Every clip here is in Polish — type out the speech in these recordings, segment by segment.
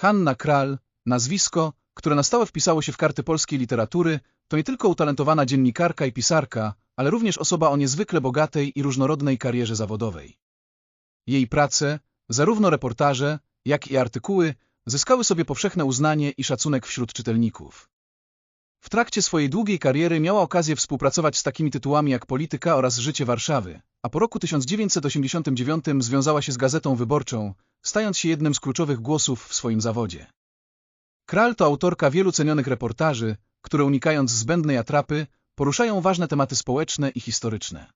Hanna Kral, nazwisko, które na stałe wpisało się w karty polskiej literatury, to nie tylko utalentowana dziennikarka i pisarka, ale również osoba o niezwykle bogatej i różnorodnej karierze zawodowej. Jej prace, zarówno reportaże, jak i artykuły, zyskały sobie powszechne uznanie i szacunek wśród czytelników. W trakcie swojej długiej kariery miała okazję współpracować z takimi tytułami jak Polityka oraz Życie Warszawy, a po roku 1989 związała się z Gazetą Wyborczą, stając się jednym z kluczowych głosów w swoim zawodzie. Kral to autorka wielu cenionych reportaży, które unikając zbędnej atrapy, poruszają ważne tematy społeczne i historyczne.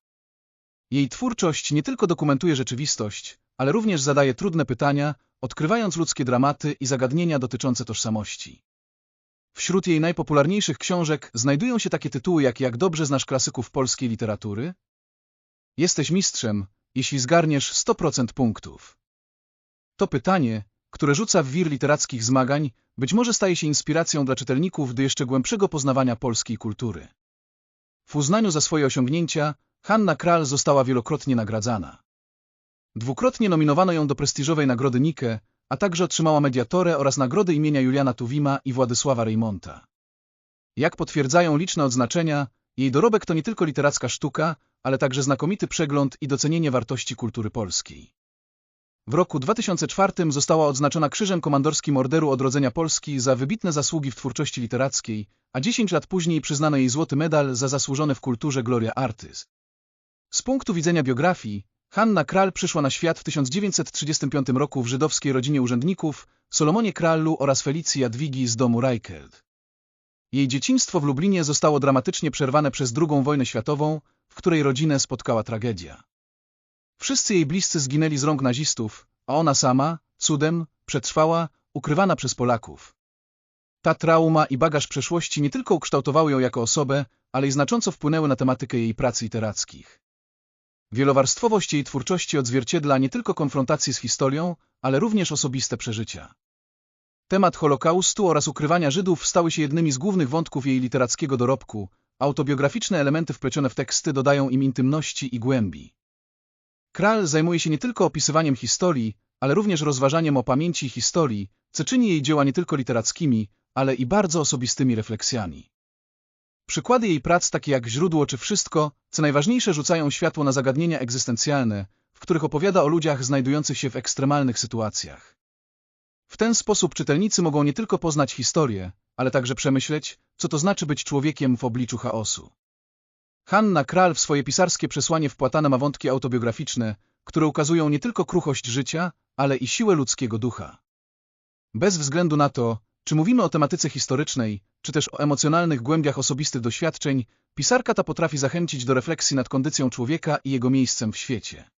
Jej twórczość nie tylko dokumentuje rzeczywistość, ale również zadaje trudne pytania, odkrywając ludzkie dramaty i zagadnienia dotyczące tożsamości. Wśród jej najpopularniejszych książek znajdują się takie tytuły jak Jak dobrze znasz klasyków polskiej literatury? Jesteś mistrzem, jeśli zgarniesz 100% punktów. To pytanie, które rzuca w wir literackich zmagań, być może staje się inspiracją dla czytelników do jeszcze głębszego poznawania polskiej kultury. W uznaniu za swoje osiągnięcia Hanna Kral została wielokrotnie nagradzana. Dwukrotnie nominowano ją do prestiżowej nagrody Nike, a także otrzymała Mediatorę oraz nagrody imienia Juliana Tuwima i Władysława Reymonta. Jak potwierdzają liczne odznaczenia, jej dorobek to nie tylko literacka sztuka, ale także znakomity przegląd i docenienie wartości kultury polskiej. W roku 2004 została odznaczona Krzyżem Komandorskim Orderu Odrodzenia Polski za wybitne zasługi w twórczości literackiej, a 10 lat później przyznano jej złoty medal za zasłużone w kulturze Gloria Artis. Z punktu widzenia biografii, Hanna Kral przyszła na świat w 1935 roku w żydowskiej rodzinie urzędników, Solomonie Krallu oraz Felicji Jadwigi z domu Reichelt. Jej dzieciństwo w Lublinie zostało dramatycznie przerwane przez II wojnę światową, w której rodzinę spotkała tragedia. Wszyscy jej bliscy zginęli z rąk nazistów, a ona sama, cudem, przetrwała, ukrywana przez Polaków. Ta trauma i bagaż przeszłości nie tylko ukształtowały ją jako osobę, ale i znacząco wpłynęły na tematykę jej prac literackich. Wielowarstwowość jej twórczości odzwierciedla nie tylko konfrontację z historią, ale również osobiste przeżycia. Temat Holokaustu oraz ukrywania Żydów stały się jednymi z głównych wątków jej literackiego dorobku, autobiograficzne elementy wplecione w teksty dodają im intymności i głębi. Kral zajmuje się nie tylko opisywaniem historii, ale również rozważaniem o pamięci i historii, co czyni jej dzieła nie tylko literackimi, ale i bardzo osobistymi refleksjami. Przykłady jej prac takie jak Źródło czy Wszystko, co najważniejsze rzucają światło na zagadnienia egzystencjalne, w których opowiada o ludziach znajdujących się w ekstremalnych sytuacjach. W ten sposób czytelnicy mogą nie tylko poznać historię, ale także przemyśleć, co to znaczy być człowiekiem w obliczu chaosu. Hanna Kral w swoje pisarskie przesłanie wpłatane ma wątki autobiograficzne, które ukazują nie tylko kruchość życia, ale i siłę ludzkiego ducha. Bez względu na to, czy mówimy o tematyce historycznej, czy też o emocjonalnych głębiach osobistych doświadczeń, pisarka ta potrafi zachęcić do refleksji nad kondycją człowieka i jego miejscem w świecie.